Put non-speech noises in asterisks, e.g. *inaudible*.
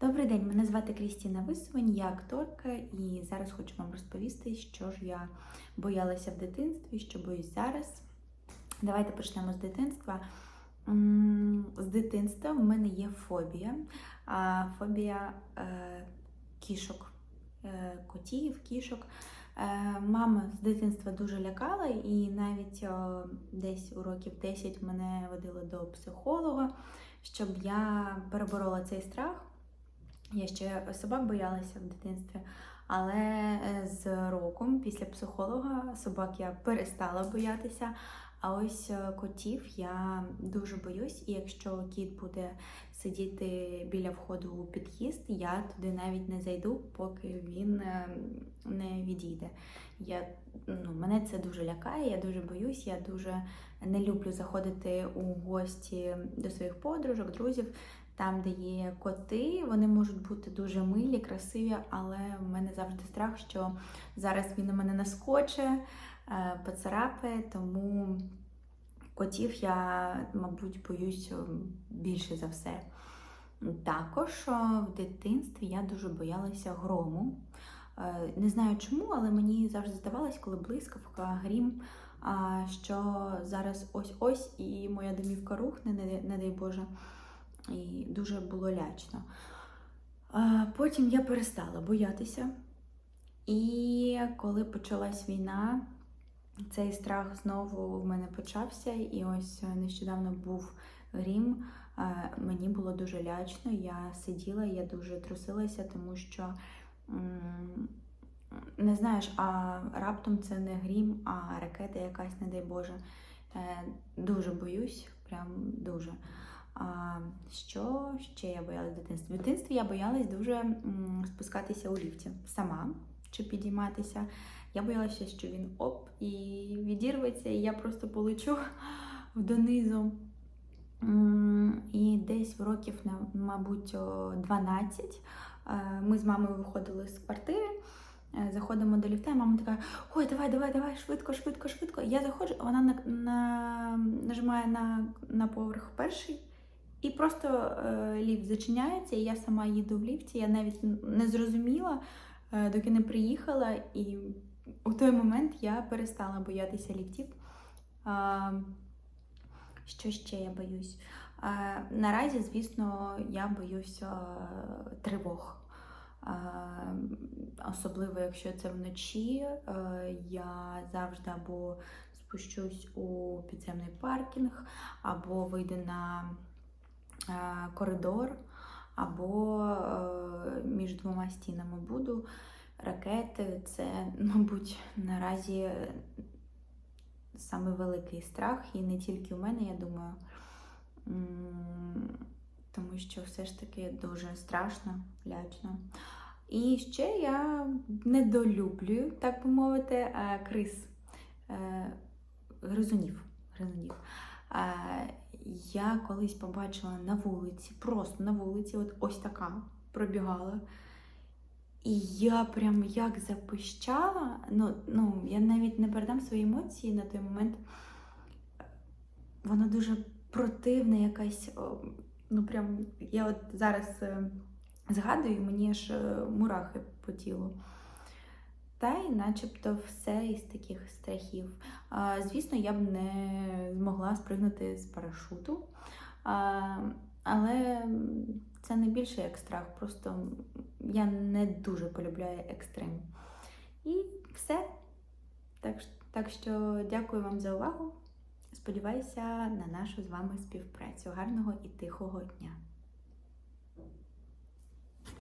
Добрий день, мене звати Крістіна Висувань, я акторка, і зараз хочу вам розповісти, що ж я боялася в дитинстві, що боюсь зараз. Давайте почнемо з дитинства. З дитинства в мене є фобія, фобія е, кішок, е, котів, кішок. Е, Мама з дитинства дуже лякала, і навіть десь у років 10 мене водила до психолога, щоб я переборола цей страх. Я ще собак боялася в дитинстві, але е, з роком, після психолога, собак я перестала боятися. А ось е, котів я дуже боюсь, і якщо кіт буде сидіти біля входу у під'їзд, я туди навіть не зайду, поки він е, не відійде. Я, ну, мене це дуже лякає, я дуже боюсь, я дуже не люблю заходити у гості до своїх подружок, друзів. Там, де є коти, вони можуть бути дуже милі, красиві, але в мене завжди страх, що зараз він на мене наскоче, е, поцарапає, тому котів я, мабуть, боюсь е, більше за все. Також в дитинстві я дуже боялася грому. Е, Не знаю чому, але мені завжди здавалось, коли блискавка, грім, що зараз ось-ось і моя домівка рухне, не дай Боже і дуже було лячно. Потім я перестала боятися. І коли почалась війна, цей страх знову в мене почався. І ось нещодавно був грім. Мені було дуже лячно. Я сиділа, я дуже трусилася, тому що не знаєш, а раптом це не грім, а ракета якась, не дай Боже. Е, Дуже боюсь, прям дуже. А що ще я боялась в дитинстві? В дитинстві я боялась дуже спускатися у ліфті сама чи підійматися. Я боялася, що він оп і відірветься, і я просто полечу *laughs* донизу. І десь в років, мабуть, о, 12 е, ми з мамою виходили з квартири. е, Заходимо до ліфта, і мама така: ой, давай, давай, давай, швидко, швидко, швидко. Я заходжу, вона на, на, нажимає на, на поверх перший, і просто е, ліфт зачиняється, і я сама їду в ліфті. Я навіть не зрозуміла, е, доки не приїхала, і у той момент я перестала боятися ліфтів. А, що ще я боюсь? А, наразі, звісно, я боюся тривог. А, Особливо, якщо це вночі, е, я завжди або спущусь у підземний паркінг, або вийду на е, коридор, або е, між двома стінами буду. Ракети це, *laughs* мабуть, наразі саме великий страх, і не тільки у мене, я думаю, тому що все ж таки дуже страшно, лячно. І ще я недолюблюю, так би мовити, е, криз, е, гризунів. гризунів. Я колись побачила на вулиці, просто на вулиці, от ось така пробігала. І я прям як запищала, ну, ну я навіть не передам свої емоції на той момент. Вона дуже противна, якась. Ну, прям я от зараз е, згадую, мені аж е, мурахи по тілу. Та й начебто все із таких страхів. Звісно, я б не змогла спригнути з парашуту. Але це не більше як страх, просто я не дуже полюбляю екстрим. І все. Так, так що дякую вам за увагу. Сподіваюся на нашу з вами співпрацю. Гарного і тихого дня!